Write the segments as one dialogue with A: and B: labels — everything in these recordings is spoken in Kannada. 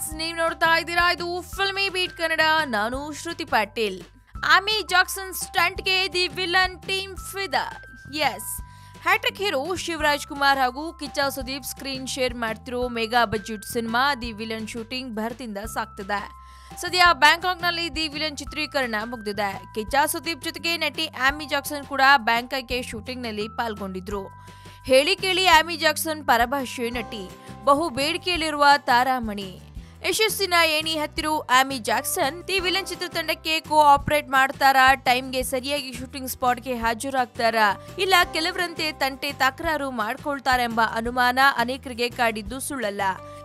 A: ಫ್ರೆಂಡ್ಸ್ ನೀವು ನೋಡ್ತಾ ಇದ್ದೀರಾ? ಇದು ಫಿಲ್ಮಿ ಬೀಟ್ ಕನ್ನಡ ನಾನು ಶ್ರುತಿ ಪಾಟೀಲ್. ಆಮಿ ಜಾಕ್ಸನ್ ಸ್ಟಂಟ್ಗೆ the villain team Fida. Yes hat-trick hero Shivaraj Kumar ಹಾಗೂ ಕಿಚ್ಚ ಸುದೀಪ್ ಸ್ಕ್ರೀನ್ ಶೇರ್ ಮಾಡ್ತಿರೋ mega budget cinema the villain shooting ಭರದಿಂದ ಸಾಕ್ತಿದೆ. ಸದ್ಯ ಬ್ಯಾಂಕಾಕ್ನಲ್ಲಿ ದಿ ವಿಲನ್ ಚಿತ್ರೀಕರಣ ಮುಗಿದಿದೆ. ಕಿಚ್ಚ ಸುದೀಪ್ ಜೊತೆಗೆ ನಟಿ ಆಮಿ ಜಾಕ್ಸನ್ ಕೂಡ ಬ್ಯಾಂಕಾಕ್ಗೆ ಶೂಟಿಂಗ್ನಲ್ಲಿ ಪಾಲ್ಗೊಂಡಿದ್ರು. ಹೇಳಿ ಕೇಳಿ ಆಮಿ ಜಾಕ್ಸನ್ ಪರಭಾಷೆ ನಟಿ. ಬಹು ಬೇಡಿಕೆಯಲ್ಲಿರುವ ತಾರಾಮಣಿ. ಯಶಸ್ಸಿನ ಏಣಿ ಹತ್ತಿರು ಆಮಿ ಜಾಕ್ಸನ್ ದಿ ವಿಲನ್ ಚಿತ್ರತಂಡಕ್ಕೆ ಕೋ ಆಪರೇಟ್ ಮಾಡ್ತಾರಾ, ಟೈಮ್ಗೆ ಸರಿಯಾಗಿ ಶೂಟಿಂಗ್ ಸ್ಪಾಟ್ಗೆ ಹಾಜರಾಗ್ತಾರಾ. ಇಲ್ಲ, ಕೆಲವರಂತೆ ತಂಟೆ ತಕರಾರು ಮಾಡ್ಕೊಳ್ತಾರೆಂಬ ಅನುಮಾನ ಅನೇಕರಿಗೆ ಕಾಡಿದ್ದು ಸುಳ್ಳಲ್ಲ.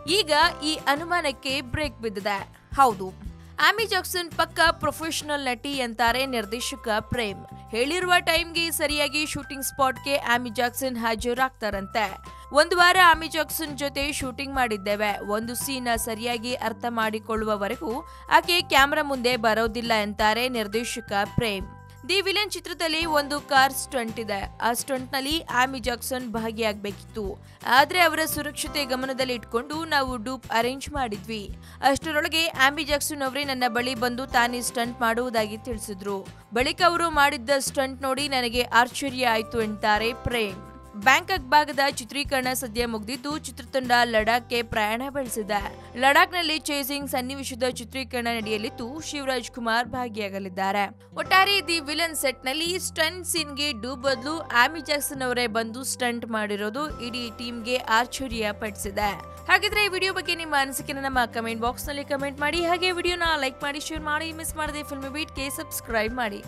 A: ಈಗ ಈ ಅನುಮಾನಕ್ಕೆ ಬ್ರೇಕ್ ಬಿದ್ದಿದೆ. ಹೌದು. ಆಮಿ ಜಾಕ್ಸನ್ ಪಕ್ಕ ಪ್ರೊಫೆಷನಲ್ ನಟಿ ಅಂತಾರೆ ನಿರ್ದೇಶಕ ಪ್ರೇಮ್. ಹೇಳಿರುವ ಟೈಮ್ಗೆ ಸರಿಯಾಗಿ ಶೂಟಿಂಗ್ ಸ್ಪಾಟ್ಗೆ ಆಮಿ ಜಾಕ್ಸನ್ ಹಾಜರಾಗ್ತಾರಂತೆ. ಒಂದು ವಾರ ಆಮಿ ಜಾಕ್ಸನ್ ಜೊತೆ ಶೂಟಿಂಗ್ ಮಾಡಿದ್ದೇವೆ. ಒಂದು ಸೀನ್ ಸರಿಯಾಗಿ ಅರ್ಥ ಮಾಡಿಕೊಳ್ಳುವವರೆಗೂ ಆಕೆ ಕ್ಯಾಮ್ರಾ ಮುಂದೆ ಬರೋದಿಲ್ಲ ಅಂತಾರೆ ನಿರ್ದೇಶಕ ಪ್ರೇಮ್. ದಿ ವಿಲನ್ ಚಿತ್ರದಲ್ಲಿ ಒಂದು ಕಾರ್ ಸ್ಟಂಟ್ ಇದೆ. ಆ ಸ್ಟಂಟ್ನಲ್ಲಿ ಆಮಿ ಜಾಕ್ಸನ್ ಭಾಗಿಯಾಗಬೇಕಿತ್ತು. ಆದ್ರೆ ಅವರ ಸುರಕ್ಷತೆ ಗಮನದಲ್ಲಿ ಇಟ್ಕೊಂಡು ನಾವು ಡೂಪ್ ಅರೇಂಜ್ ಮಾಡಿದ್ವಿ. ಅಷ್ಟರೊಳಗೆ ಆಮಿ ಜಾಕ್ಸನ್ ಅವರೇ ನನ್ನ ಬಳಿ ಬಂದು ತಾನೇ ಸ್ಟಂಟ್ ಮಾಡುವುದಾಗಿ ತಿಳಿಸಿದ್ರು. ಬಳಿಕ ಅವರು ಮಾಡಿದ್ದ ಸ್ಟಂಟ್ ನೋಡಿ ನನಗೆ ಆಶ್ಚರ್ಯ ಆಯ್ತು ಎಂತಾರೆ ಪ್ರೇಮ್. ಬ್ಯಾಂಕಾಕ್ ಭಾಗದ ಚಿತ್ರೀಕರಣ ಸದ್ಯ ಮುಗಿದಿದ್ದು, ಚಿತ್ರತಂಡ ಲಡಾಖ್ಗೆ ಪ್ರಯಾಣ ಬೆಳೆಸಿದೆ. ಲಡಾಖ್ನಲ್ಲಿ ಚೇಸಿಂಗ್ ಸನ್ನಿವೇಶದ ಚಿತ್ರೀಕರಣ ನಡೆಯಲಿದ್ದು, ಶಿವರಾಜ್ ಕುಮಾರ್ ಭಾಗಿಯಾಗಲಿದ್ದಾರೆ. ಒಟ್ಟಾರೆ ದಿ ವಿಲನ್ ಸೆಟ್ನಲ್ಲಿ ಸ್ಟಂಟ್ ಸೀನ್ಗೆ ಡೂ ಬದಲು ಆಮಿ ಜಾಕ್ಸನ್ ಅವರೇ ಬಂದು ಸ್ಟಂಟ್ ಮಾಡಿರೋದು ಇಡೀ ಟೀಮ್ಗೆ ಆಶ್ಚರ್ಯ ಪಡಿಸಿದೆ. ಹಾಗಿದ್ರೆ ಈ ವಿಡಿಯೋ ಬಗ್ಗೆ ನಿಮ್ಮ ಅನಿಸಿಕೆನ ನಮ್ಮ ಕಮೆಂಟ್ ಬಾಕ್ಸ್ನಲ್ಲಿ ಕಮೆಂಟ್ ಮಾಡಿ, ಹಾಗೆ ವಿಡಿಯೋನ ಲೈಕ್ ಮಾಡಿ, ಶೇರ್ ಮಾಡಿ, ಮಿಸ್ ಮಾಡದೆ ಫಿಲ್ಮ್ ಬೀಟ್ಗೆ ಸಬ್ಸ್ಕ್ರೈಬ್ ಮಾಡಿ.